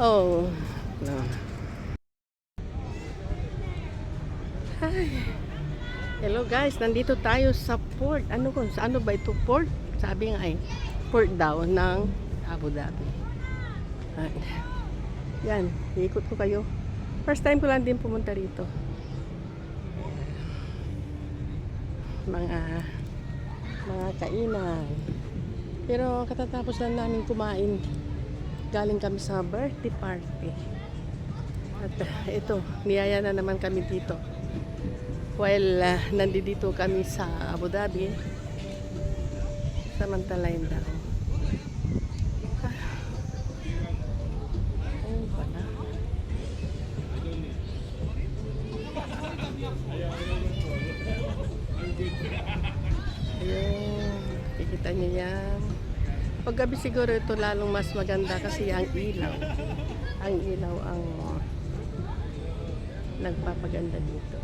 Oh, no. Hi. Hello guys, nandito tayo sa port. Ano kung sa ano ba ito port? Sabi nga ay port daw ng Abu Dhabi. Ay. Yan, iikot ko kayo. First time ko lang din pumunta rito. Mga mga kainan. Pero katatapos lang namin kumain. Galing kami sa birthday party. At uh, ito, niyaya na naman kami dito. While uh, nandito kami sa Abu Dhabi, samantalayin daw. Ah. Ayun pala. Ayun, niyo yan. Paggabi siguro ito lalong mas maganda kasi ang ilaw. Ang ilaw ang nagpapaganda dito.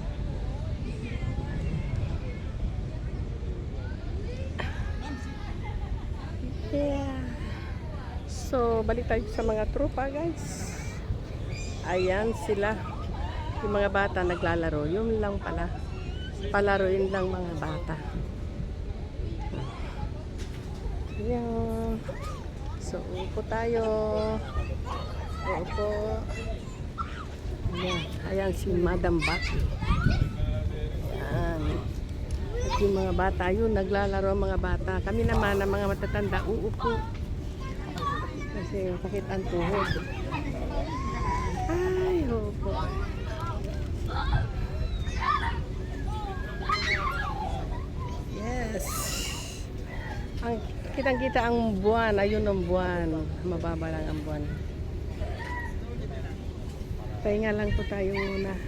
Yeah. So, balik tayo sa mga tropa, guys. Ayan sila. Yung mga bata naglalaro. Yun lang pala. Palaruin lang mga bata. Ayan. So, upo tayo. Upo. Ayan. Ayan si Madam Baki. Ayan. At yung mga bata, yun, naglalaro ang mga bata. Kami naman, ang mga matatanda, uupo. Kasi sakit ang tuhod. Ay, upo. Yes. Ang kitang-kita ang buwan, ayun ang buwan. Mababa lang ang buwan. Pahinga lang po tayo muna.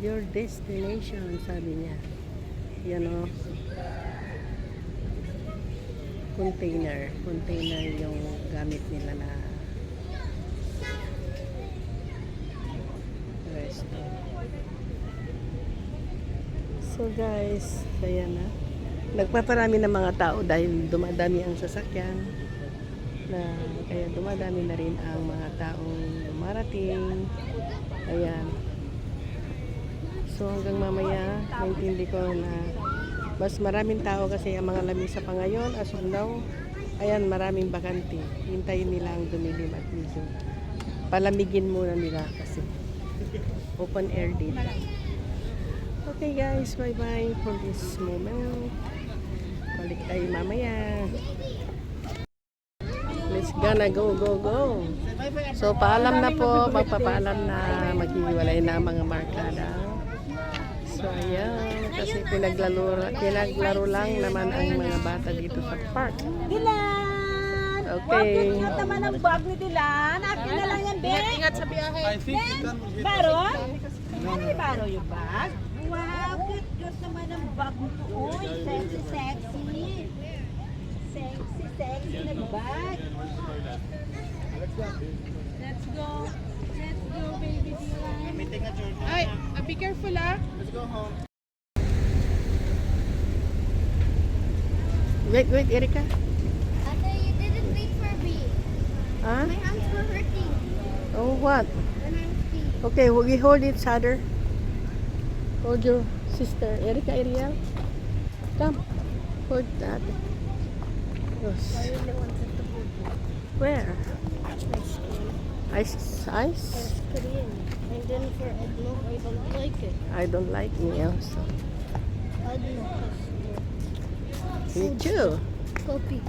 Your destination, sabi niya. Yan o. Container. Container yung gamit nila na So guys, kaya na. Nagpaparami ng mga tao dahil dumadami ang sasakyan. Na, kaya dumadami na rin ang mga taong dumarating. Ayan. So hanggang mamaya, naintindi ko na mas maraming tao kasi ang mga lamisa pa ngayon. As of now, ayan, maraming bakante. Hintayin nila ang dumilim at medyo palamigin muna nila kasi open air dito. Okay guys, bye bye for this moment. Balik tayo mamaya. Let's gonna go, go, go. So paalam na po, magpapaalam na maghihiwalay na mga markada. So ayan, kasi pinaglaro, pinaglaro lang naman ang mga bata dito sa park. Dilan! Okay. Ingat naman ang bag ni Dilan. Akin na lang yan, Be. Ingat sa biyahe. Baro? Ano yung baro yung bag? Wow, cute, cute naman ang bag mo. Uy, sexy, sexy. Sexy, sexy na bag. Let's go. Let's go, baby Dilan. Ay, ah, be careful ah. Wait, wait, Erika. Huh? My hands were hurting Oh, what? when I was. Okay, we hold each other. Hold your sister. Erika, Ariel. Come. Hold that. Yes. really wanted to hold you. Where? Ice, ice? It's Korean. And then for Edmo, I don't like it. I don't like me also. Has Me too. Kopi.